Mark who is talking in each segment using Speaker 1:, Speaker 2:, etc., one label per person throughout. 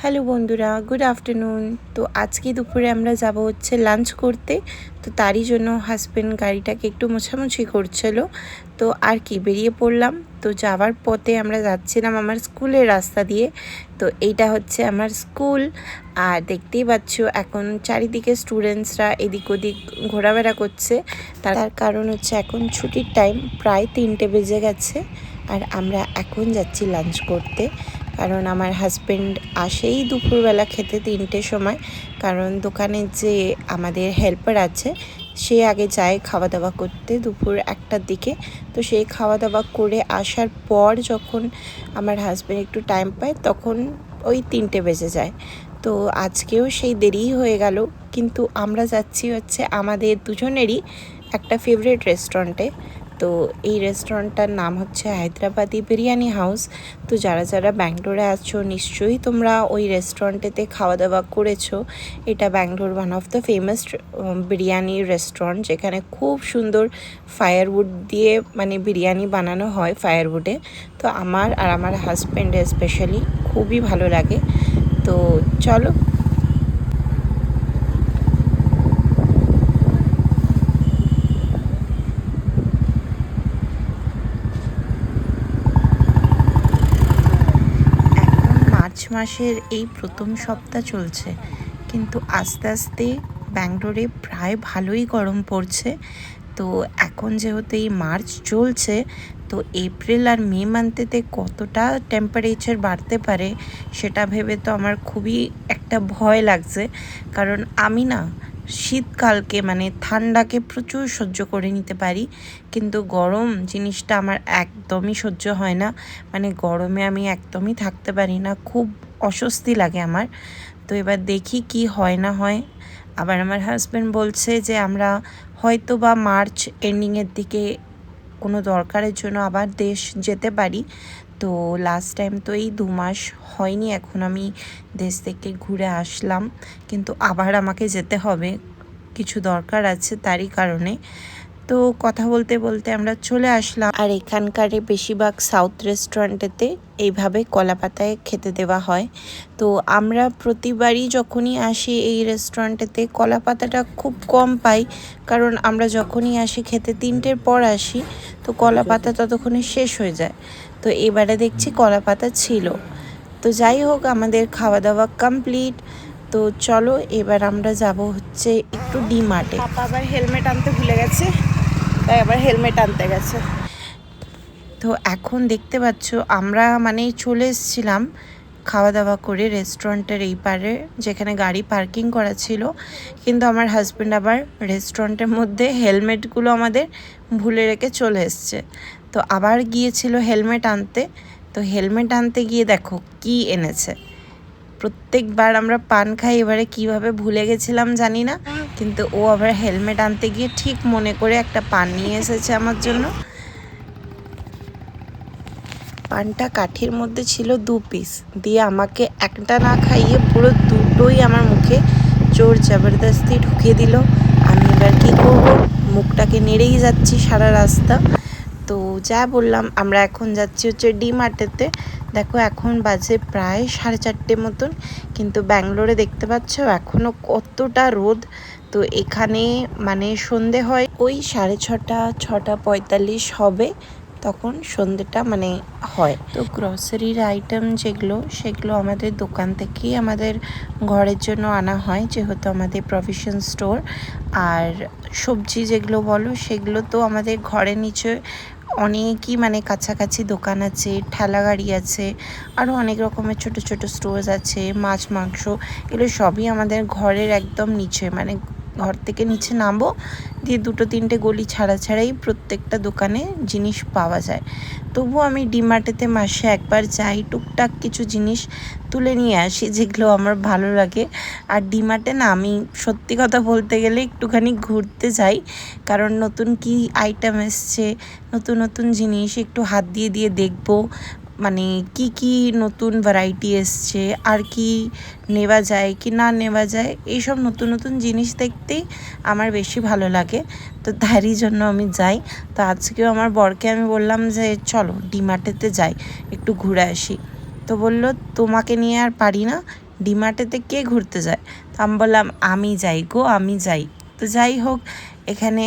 Speaker 1: Hello বন্ধুরা, good afternoon. তো আজকে দুপুরে আমরা যাব হচ্ছে লাঞ্চ করতে। তো তারই জন্য হাজব্যান্ড গাড়িটাকে একটু মোছামুছি করছিল। তো আর কি, বেরিয়ে পড়লাম। তো যাওয়ার পথে আমরা যাচ্ছিলাম আমার স্কুলের রাস্তা দিয়ে। তো এইটা হচ্ছে আমার স্কুল। আর দেখতেই পাচ্ছ, এখন চারিদিকে স্টুডেন্টসরা এদিক ওদিক ঘোরাফেরা করছে। তার কারণ হচ্ছে এখন ছুটির টাইম প্রায় তিনটে বেজে গেছে। আর আমরা এখন যাচ্ছি লাঞ্চ করতে। কারণ আমার হাজব্যান্ড আসেই দুপুরবেলা খেতে তিনটের সময়। কারণ দোকানে যে আমাদের হেল্পার আছে সে আগে যায় খাওয়া দাওয়া করতে দুপুর একটার দিকে। তো সেই খাওয়া দাওয়া করে আসার পর যখন আমার হাজব্যান্ড একটু টাইম পায়, তখন ওই তিনটে বেজে যায়। তো আজকেও সেই দেরিই হয়ে গেল। কিন্তু আমরা যাচ্ছি হচ্ছে আমাদের দুজনেরই একটা ফেভারিট রেস্টুরেন্টে তো এই রেস্টুরেন্টটার নাম হচ্ছে হায়দ্রাবাদি বিরিয়ানি হাউস। তো যারা যারা ব্যাঙ্গালোরে আছো, নিশ্চয়ই তোমরা ওই রেস্টুরেন্টেতে খাওয়া দাওয়া করেছ। এটা Bangalore one of the famous biryani restaurant যেখানে খুব সুন্দর ফায়ারউড দিয়ে মানে বিরিয়ানি বানানো হয় ফায়ারউডে তো আমার আর আমার হাজব্যান্ডের স্পেশালি খুবই ভালো লাগে। তো চলো এখন মার্চ মাসের এই প্রথম সপ্তাহ চলছে। কিন্তু আস্তে আস্তে ব্যাঙ্গলোরে প্রায় ভালোই গরম পড়ছে। তো এখন যেহেতু এই মার্চ চলছে, তো এপ্রিল আর মে মান্থেতে কতটা টেম্পারেচার বাড়তে পারে, সেটা ভেবে তো আমার খুবই একটা ভয় লাগছে। কারণ আমি না শীতকালকে মানে ঠান্ডাকে প্রচুর সহ্য করে নিতে পারি। কিন্তু গরম জিনিসটা আমার একদমই সহ্য হয় না। মানে গরমে আমি একদমই থাকতে পারি না। খুব অস্বস্তি লাগে আমার। তো এবার দেখি কি হয় না হয়। আবার আমার হাজব্যান্ড বলছে যে, আমরা হয়তো বা মার্চ এন্ডিংয়ের দিকে কোনো দরকারের জন্য আবার দেশ যেতে পারি। তো লাস্ট টাইম তো এই দু মাস হয়নি, এখন আমি দেশ থেকে ঘুরে আসলাম। কিন্তু আবার আমাকে যেতে হবে, কিছু দরকার আছে তারই কারণে। তো কথা বলতে বলতে আমরা চলে আসলাম। আর এখানকার বেশিরভাগ সাউথ রেস্টুরেন্টেতে এইভাবে কলা পাতায় খেতে দেওয়া হয়। তো আমরা প্রতিবারই যখনই আসি এই রেস্টুরেন্টেতে কলা পাতাটা খুব কম পাই। কারণ আমরা যখনই আসি, খেতে তিনটের পর আসি, তো কলা পাতা ততক্ষণে শেষ হয়ে যায়। তো এবারে দেখছি কলা পাতা ছিল। তো যাই হোক আমাদের খাওয়া দাওয়া কমপ্লিট তো চলো এবার আমরা যাব হচ্ছে একটু ডিমার্টে। পাপা আবার হেলমেট আনতে ভুলে গেছে তাই আবার হেলমেট আনতে গেছে। তো এখন দেখতে পাচ্ছ আমরা মানে চলে এসেছিলাম খাওয়া দাওয়া করে রেস্টুরেন্টের এই পারে যেখানে গাড়ি পার্কিং করা ছিল। কিন্তু আমার হাজব্যান্ড আবার রেস্টুরেন্টের মধ্যে হেলমেটগুলো আমাদের ভুলে রেখে চলে এসছে। তো আবার গিয়েছিল হেলমেট আনতে। তো হেলমেট আনতে গিয়ে দেখো কি এনেছে। প্রত্যেকবার আমরা পান খাই, এবারে কীভাবে ভুলে গেছিলাম জানি না। কিন্তু ও আবার হেলমেট আনতে গিয়ে ঠিক মনে করে একটা পান নিয়ে এসেছে আমার জন্য। পানটা কাঠির মধ্যে ছিল দু পিস দিয়ে আমাকে একটা না খাইয়ে পুরো দুটোই আমার মুখে জোর জবরদস্তি ঢুকিয়ে দিল। আমি এবার কী করব? মুখটাকে নেড়েই যাচ্ছি সারা রাস্তা। তো যা বললাম, আমরা এখন যাচ্ছি হচ্ছে ডি মার্টেতে দেখো, এখন বাজে প্রায় সাড়ে চারটে মতন, কিন্তু ব্যাঙ্গালোরে দেখতে পাচ্ছ এখনও কতটা রোদ। তো এখানে মানে সন্ধে হয়, ওই সাড়ে ছটা ছটা পঁয়তাল্লিশ হবে তখন সন্ধেটা মানে হয়। তো গ্রসারির আইটেম যেগুলো, সেগুলো আমাদের দোকান থেকেই আমাদের ঘরের জন্য আনা হয়, যেহেতু আমাদের প্রভিশন স্টোর আর সবজি যেগুলো বলো, সেগুলো তো আমাদের ঘরের নিচে অনেকই মানে কাছাকাছি দোকান আছে, ঠেলা গাড়ি আছে আরও অনেক রকমের ছোট ছোট স্টোর আছে, মাছ, মাংস, এগুলো সবই আমাদের ঘরের একদম নিচে মানে ঘর থেকে নিচে নামবো। দিয়ে দুটো তিনটে গলি ছাড়া ছাড়াই প্রত্যেকটা দোকানে জিনিস পাওয়া যায়। তবু আমি ডিমার্টেতে মাসে একবার যাই, টুকটাক কিছু জিনিস তুলে নিয়ে আসি যেগুলো আমার ভালো লাগে। আর ডিমার্টে না, আমি সত্যি কথা বলতে গেলে একটুখানি ঘুরতে যাই। কারণ নতুন কি আইটেম এসছে, নতুন নতুন জিনিস, একটু হাত দিয়ে দিয়ে দেখব। মানে কি কি নতুন ভ্যারাইটি এসছে, আর কি নেওয়া যায়, কি না নেওয়া যায়, এইসব নতুন নতুন জিনিস দেখতেই আমার বেশি ভালো লাগে। তো তারই জন্য আমি যাই। তো আজকেও আমার বরকে আমি বললাম যে, চলো ডিমার্টেতে যাই, একটু ঘুরে আসি। তো বলল, তোমাকে নিয়ে আর পারি না ডিমার্টেতে কে ঘুরতে যায়? তো আমি বললাম, আমি যাই গো, আমি যাই। তো যাই হোক, এখানে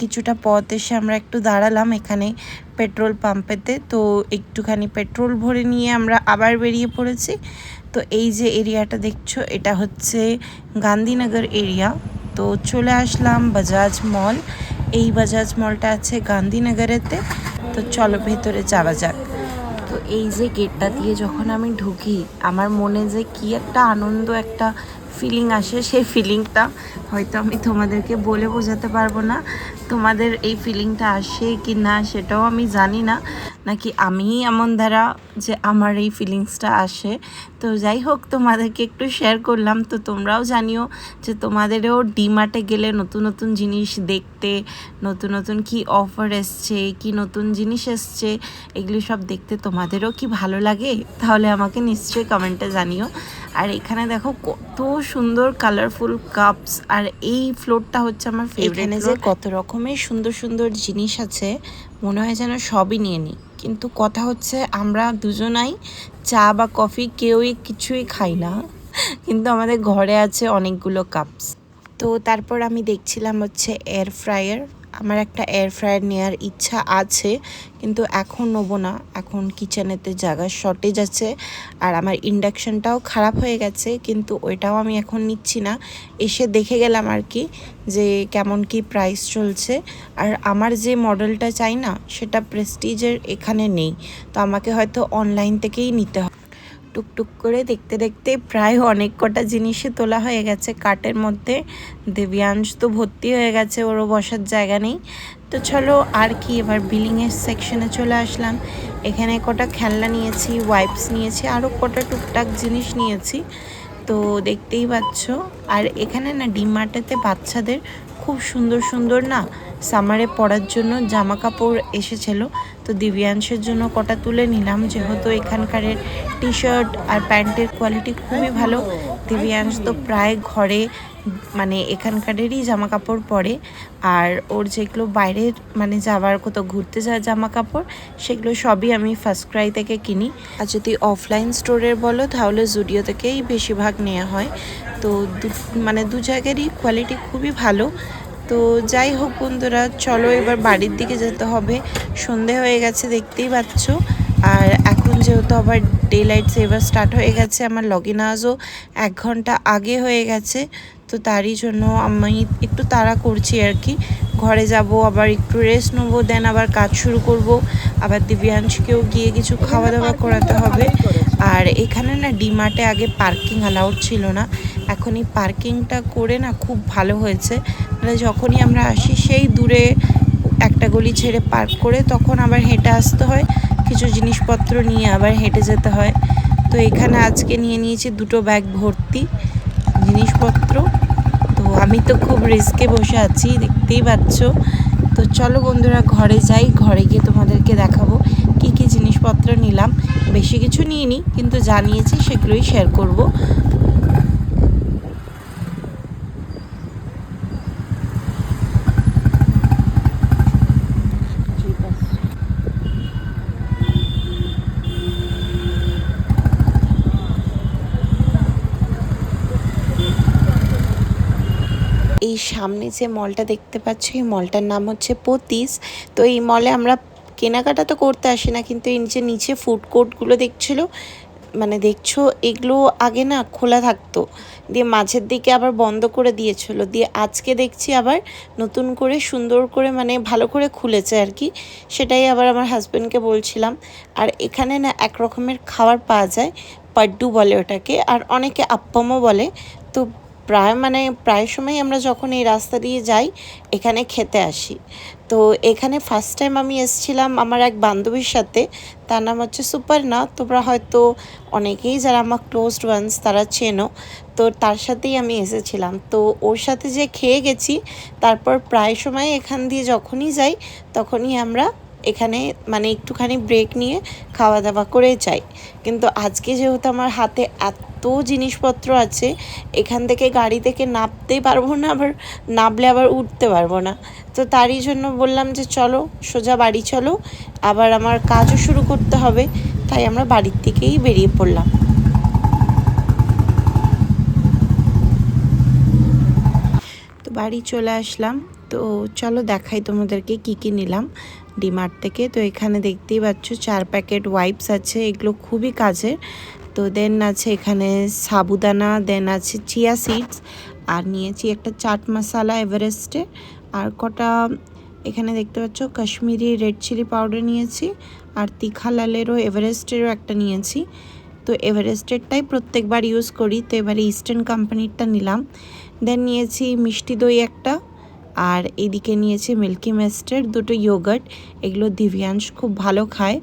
Speaker 1: কিছুটা পথ এসে আমরা একটু দাঁড়ালাম। এখানে পেট্রোল পাম্পেতে। তো একটুখানি পেট্রোল ভরে নিয়ে আমরা আবার বেরিয়ে পড়েছি। তো এই যে এরিয়াটা দেখছ, এটা হচ্ছে গান্ধীনগর এরিয়া। তো চলে আসলাম বাজাজ মল এই বাজাজ মলটা আছে গান্ধীনগরেতে। তো চলো ভেতরে যাওয়া যাক। তো এই যে গেটটা দিয়ে যখন আমি ঢুকি, আমার মনে যে কি একটা আনন্দ, একটা ফিলিং আসে, সেই ফিলিংটা হয়তো আমি তোমাদেরকে বলে বোঝাতে পারব না। তোমাদের এই ফিলিংটা আসে কি না সেটাও আমি জানি না। নাকি আমিই এমন দ্বারা যে আমার এই ফিলিংসটা আসে? তো যাই হোক তোমাদেরকে একটু শেয়ার করলাম। তো তোমরাও জানিও যে তোমাদেরও ডিমার্টে গেলে নতুন নতুন জিনিস দেখতে নতুন নতুন কি অফার এসছে কি নতুন জিনিস এসছে এগুলি সব দেখতে তোমাদেরও কি ভালো লাগে? তাহলে আমাকে নিশ্চয়ই কমেন্টে জানিও। আর এখানে দেখো কত সুন্দর কালারফুল কাপস আর এই ফ্লোরটা হচ্ছে আমার ফেভারিট যে কত রকমের সুন্দর সুন্দর জিনিস আছে মনে হয় যেন সবই নিয়ে নিই। কিন্তু কথা হচ্ছে আমরা দুজনাই চা বা কফি কেউই কিছুই খাই না। কিন্তু আমাদের ঘরে আছে অনেকগুলো কাপস তো তারপর আমি দেখছিলাম হচ্ছে এয়ার ফ্রায়ার আমার একটা এয়ার ফ্রায়ার নেওয়ার ইচ্ছা আছে, কিন্তু এখন নেব না। এখন কিচেনেতে জায়গার শর্টেজ আছে, আর আমার ইন্ডাকশানটাও খারাপ হয়ে গেছে, কিন্তু ওইটাও আমি এখন নিচ্ছি না। এসে দেখে গেলাম আর কি, যে কেমন কি প্রাইস চলছে। আর আমার যে মডেলটা চাই না, সেটা প্রেস্টিজের এখানে নেই। তো আমাকে হয়তো অনলাইন থেকেই নিতে হবে। টুকটুক করে দেখতে দেখতে প্রায় অনেক কটা জিনিসই তোলা হয়ে গেছে। কাটের মধ্যে দেবিয়াংশ তো ভর্তি হয়ে গেছে, ওরও বসার জায়গা নেই। তো চলো আর কি, এবার বিলিংয়ের সেকশনে চলে আসলাম। এখানে কটা খেলনা নিয়েছি ওয়াইপস নিয়েছি, আরও কটা টুকটাক জিনিস নিয়েছি। তো দেখতেই পাচ্ছ, আর এখানে না, ডিমার্টেতে বাচ্চাদের খুব সুন্দর সুন্দর না সামারে পরার জন্য জামা কাপড় এসেছিল, তো দিব্যাংশের জন্য কটা তুলে নিলাম। যেহেতু এখানকারের টি শার্ট আর প্যান্টের কোয়ালিটি খুবই ভালো, দিব্যাংশ তো প্রায় ঘরে মানে এখানকারেরই জামা কাপড় পরে। আর ওর যেগুলো বাইরের মানে যাওয়ার কোথাও ঘুরতে যাওয়ার জামা কাপড় সেগুলো সবই আমি ফার্স্ট ক্রাই থেকে কিনি। আর যদি অফলাইন স্টোরের বলো, তাহলে জুডিও থেকেই বেশিরভাগ নেওয়া হয়। তো মানে দু জায়গারই কোয়ালিটি খুবই ভালো। তো যাই হোক বন্ধুরা, চলো এবার বাড়ির দিকে যেতে হবে। সন্ধে হয়ে গেছে, দেখতেই পাচ্ছ। আর এখন যেহেতু আবার ডে লাইট সেভার স্টার্ট হয়ে গেছে, আমার লগ ইন আজও এক ঘণ্টা আগে হয়ে গেছে। তো তারই জন্য আমি একটু তাড়া করছি আর কি। ঘরে যাব, আবার একটু রেস্ট নেব দেন আবার কাজ শুরু করব। আবার দিব্যাংশকেও গিয়ে কিছু খাওয়া দাওয়া করাতে হবে। আর এখানে না, ডিমার্টে আগে পার্কিং অ্যালাউড ছিল না। এখন এই পার্কিংটা করে না খুব ভালো হয়েছে। মানে যখনই আমরা আসি, সেই দূরে একটা গলি ছেড়ে পার্ক করে তখন আবার হেঁটে আসতে হয়। কিছু জিনিসপত্র নিয়ে আবার হেঁটে যেতে হয়। তো এখানে আজকে নিয়ে নিয়েছি দুটো ব্যাগ ভর্তি জিনিসপত্র। আমি তো খুব রিস্কে বসে আছি, দেখতেই পাচ্ছ। তো চলো বন্ধুরা, ঘরে যাই, ঘরে গিয়ে তোমাদেরকে দেখাবো কি কি জিনিসপত্র নিলাম। বেশি কিছু নিইনি, কিন্তু জানিয়েছি সেগুলোই শেয়ার করব। সামনে যে মলটা দেখতে পাচ্ছ, এই মলটার নাম হচ্ছে পতিস তো এই মলে আমরা কেনাকাটা তো করতে আসি না, কিন্তু এই যে নিচে ফুড কোর্টগুলো দেখছিলো মানে দেখছ, এগুলো আগে না খোলা থাকতো। দিয়ে মাঝের দিকে আবার বন্ধ করে দিয়েছিল। দিয়ে আজকে দেখছি আবার নতুন করে সুন্দর করে মানে ভালো করে খুলেছে আর কি। সেটাই আবার আমার হাজব্যান্ডকে বলছিলাম। আর এখানে না এক রকমের খাবার পাওয়া যায়, পাড্ডু বলে ওটাকে, আর অনেকে আপ্পামও বলে। তো প্রায় মানে প্রায় সময় আমরা যখন এই রাস্তা দিয়ে যাই, এখানে খেতে আসি। তো এখানে ফার্স্ট টাইম আমি এসেছিলাম আমার এক বান্ধবীর সাথে, তার নাম হচ্ছে সুপারনা তোমরা হয়তো অনেকেই যারা আমার ক্লোজড ওয়ান্স তারা চেনো। তো তার সাথেই আমি এসেছিলাম। তো ওর সাথে যে খেয়ে গেছি, তারপর প্রায় সময় এখান দিয়ে যখনই যাই, তখনই আমরা এখানে মানে একটুখানি ব্রেক নিয়ে খাওয়া দাওয়া করে যাই। কিন্তু আজকে যেহেতু আমার হাতে এত জিনিসপত্র আছে, এখান থেকে গাড়ি থেকে নামতেই পারব না, আবার নামলে আবার উঠতে পারব না। তো তারই জন্য বললাম যে চলো, সোজা বাড়ি চলো, আবার আমার কাজও শুরু করতে হবে, তাই আমরা বাড়ির থেকেই বেরিয়ে পড়লাম। বাড়ি চলে আসলাম, তো চলো দেখাই তোমাদেরকে কি কি নিলাম। ডিমার্ট থেকে। তো এখানে দেখতেই পাচ্ছ চার প্যাকেট ওয়াইপস আছে, এগুলো খুবই কাজের। তো দেন আছে এখানে সাবুদানা দেন আছে চিয়া সিডস আর নিয়েছি একটা চাট মশালা এভারেস্টের আর কটা, এখানে দেখতে পাচ্ছ কাশ্মীরি রেড চিলি পাউডার নিয়েছি, আর তিখা লালেরও এভারেস্টেরও একটা নিয়েছি। তো এভারেস্টেরটাই প্রত্যেকবার ইউজ করি, তো এবারে ইস্টার্ন কোম্পানিরটা নিলাম। দেন নিয়েছি মিষ্টি দই একটা আর এদিকে নিয়েছি মিল্কি মেস্টের, দুটো ইয়োগার্ট এগুলো দিব্যাংশ খুব ভালো খায়।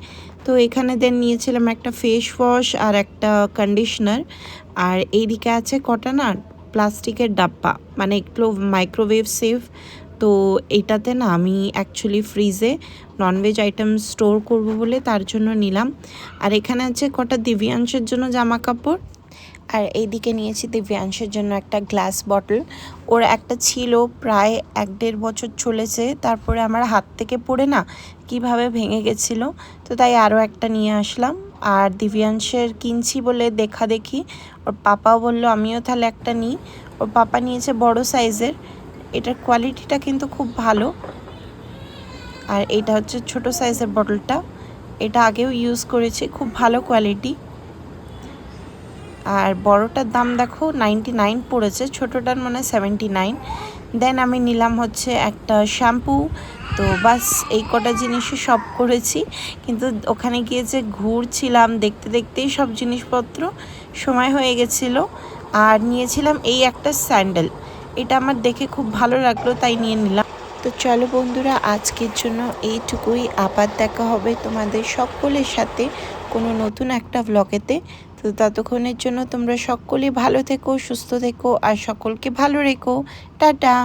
Speaker 1: তো এখানে দেন নিয়েছিলাম একটা ফেস ওয়াশ আর একটা কন্ডিশনার আর এইদিকে আছে কটা না, প্লাস্টিকের ডাব্বা মানে একটু মাইক্রোওয়েভ সেফ তো এটাতে না আমি অ্যাকচুয়ালি ফ্রিজে ননভেজ আইটেম স্টোর করব বলে তার জন্য নিলাম। আর এখানে আছে কটা দিব্যাংশের জন্য জামা কাপড়। আর এইদিকে নিয়েছি দিব্যাংশের জন্য একটা গ্লাস বটল। ওর একটা ছিল প্রায় এক দেড় বছর চলেছে, তারপরে আমার হাত থেকে পড়ে না কীভাবে ভেঙে গেছিল, তো তাই আরও একটা নিয়ে আসলাম। আর দিব্যাংশের কিনছি বলে দেখা দেখি, ওর পাপাও বলল, আমিও তাহলে একটা নিই। ওর পাপা নিয়েছে বড় সাইজের, এটার কোয়ালিটিটা কিন্তু খুব ভালো। আর এটা হচ্ছে ছোট সাইজের বটলটা, এটা আগেও ইউজ করেছি, খুব ভালো কোয়ালিটি। আর বড়টার দাম দেখো নাইনটি নাইন পড়েছে, ছোটোটার মানে সেভেন্টি নাইন দেন আমি নিলাম হচ্ছে একটা শ্যাম্পু তো বাস এই কটা জিনিসই সব করেছি। কিন্তু ওখানে গিয়ে যে ঘুরছিলাম, দেখতে দেখতেই সব জিনিসপত্র সময় হয়ে গেছিল। আর নিয়েছিলাম এই একটা স্যান্ডেল। এটা আমার দেখে খুব ভালো লাগল, তাই নিয়ে নিলাম। তো চলো বন্ধুরা, আজকের জন্য এইটুকুই। আবার দেখা হবে তোমাদের সকলের সাথে কোনো নতুন একটা ব্লগেতে তো ততক্ষণের জন্য তোমরা সকলে ভালো থেকো সুস্থ থেকো আর সকলকে ভালো রেখো। টাটা।